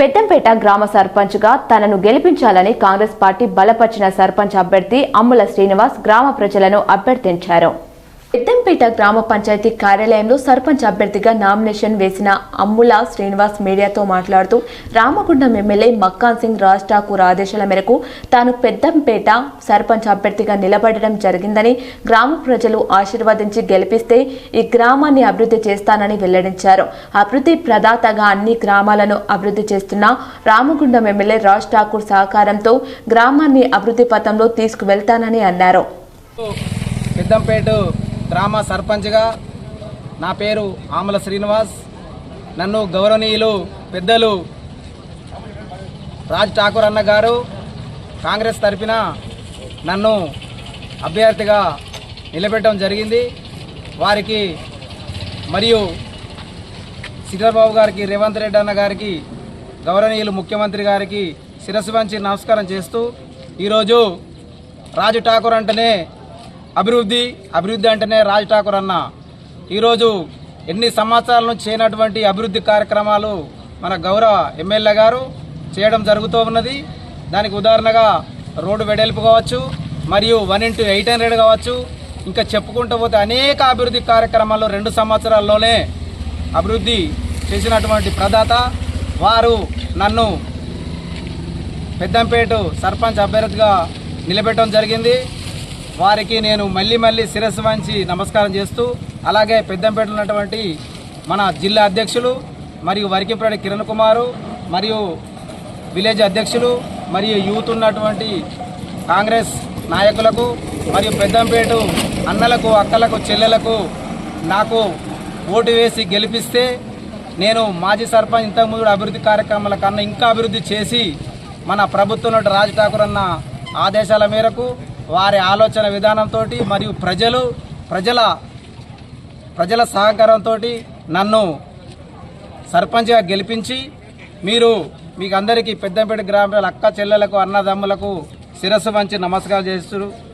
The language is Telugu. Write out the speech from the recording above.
పెద్దంపేట గ్రామ సర్పంచ్గా తనను గెలిపించాలని కాంగ్రెస్ పార్టీ బలపరిచిన సర్పంచ్ అభ్యర్థి అమ్ముల శ్రీనివాస్ గ్రామ ప్రజలను అభ్యర్థించారు. పెద్దంపేట గ్రామ పంచాయతీ కార్యాలయంలో సర్పంచ్ అభ్యర్థిగా నామినేషన్ వేసిన అమ్ముల శ్రీనివాస్ మీడియాతో మాట్లాడుతూ రామగుండం ఎమ్మెల్యే మక్కాన్ సింగ్ రాజ్ ఠాకూర్ ఆదేశాల మేరకు తాను పెద్దంపేట సర్పంచ్ అభ్యర్థిగా నిలబడడం జరిగిందని గ్రామ ప్రజలు ఆశీర్వదించి గెలిపిస్తే ఈ గ్రామాన్ని అభివృద్ధి చేస్తానని వెల్లడించారు. అభివృద్ధి ప్రదాతగా అన్ని గ్రామాలను అభివృద్ధి చేస్తున్న రామగుండం ఎమ్మెల్యే రాజ్ ఠాకూర్ సహకారంతో గ్రామాన్ని అభివృద్ధి పథంలో తీసుకువెళ్తానని అన్నారు. పెద్దంపేట గ్రామ సర్పంచ్గా నా పేరు ఆమల శ్రీనివాస్. నన్ను గౌరవనీయులు పెద్దలు రాజ్ ఠాకూర్ అన్న గారు కాంగ్రెస్ తరఫున నన్ను అభ్యర్థిగా నిలబెట్టడం జరిగింది. వారికి మరియు శ్రీధర్బాబు గారికి రేవంత్ రెడ్డి అన్న గారికి గౌరవనీయులు ముఖ్యమంత్రి గారికి శిరస్సు వంచి నమస్కారం చేస్తూ ఈరోజు రాజు ఠాకూర్ అంటేనే అభివృద్ధి అభివృద్ధి అంటేనే రాజ్ ఠాకూర్ అన్న. ఈరోజు ఎన్ని సంవత్సరాల నుంచి చేయనటువంటి అభివృద్ధి కార్యక్రమాలు మన గౌరవ ఎమ్మెల్యే గారు చేయడం జరుగుతూ ఉన్నది. దానికి ఉదాహరణగా రోడ్డు వెడల్పు కావచ్చు మరియు వన్ ఇంటూ ఎయిట్ హండ్రెడ్ కావచ్చు ఇంకా చెప్పుకుంటూ పోతే అనేక అభివృద్ధి కార్యక్రమాలు రెండు సంవత్సరాల్లోనే అభివృద్ధి చేసినటువంటి ప్రదాత. వారు నన్ను పెద్దంపేట సర్పంచ్ అభ్యర్థిగా నిలబెట్టడం జరిగింది. వారికి నేను మళ్ళీ మళ్ళీ శిరస్సు వంచి నమస్కారం చేస్తూ అలాగే పెద్దంపేటలో ఉన్నటువంటి మన జిల్లా అధ్యక్షులు మరియు వరికింపడి కిరణ్ కుమారు మరియు విలేజ్ అధ్యక్షులు మరియు యూత్ ఉన్నటువంటి కాంగ్రెస్ నాయకులకు మరియు పెద్దంపేట అన్నలకు అక్కలకు చెల్లెలకు నాకు ఓటు వేసి గెలిపిస్తే నేను మాజీ సర్పంచ్ ఇంతకుముందు అభివృద్ధి కార్యక్రమాల కన్నా ఇంకా అభివృద్ధి చేసి మన ప్రభుత్వం రాజ్ ఠాకూర్ అన్న ఆదేశాల మేరకు వారి ఆలోచన విధానంతో మరియు ప్రజలు ప్రజల ప్రజల సహకారంతో నన్ను సర్పంచ్గా గెలిపించి మీరు మీకు అందరికీ పెద్దంపేట గ్రామాల అక్క చెల్లెలకు అన్నదమ్ములకు శిరస్సు వంచి నమస్కారం చేస్తున్నారు.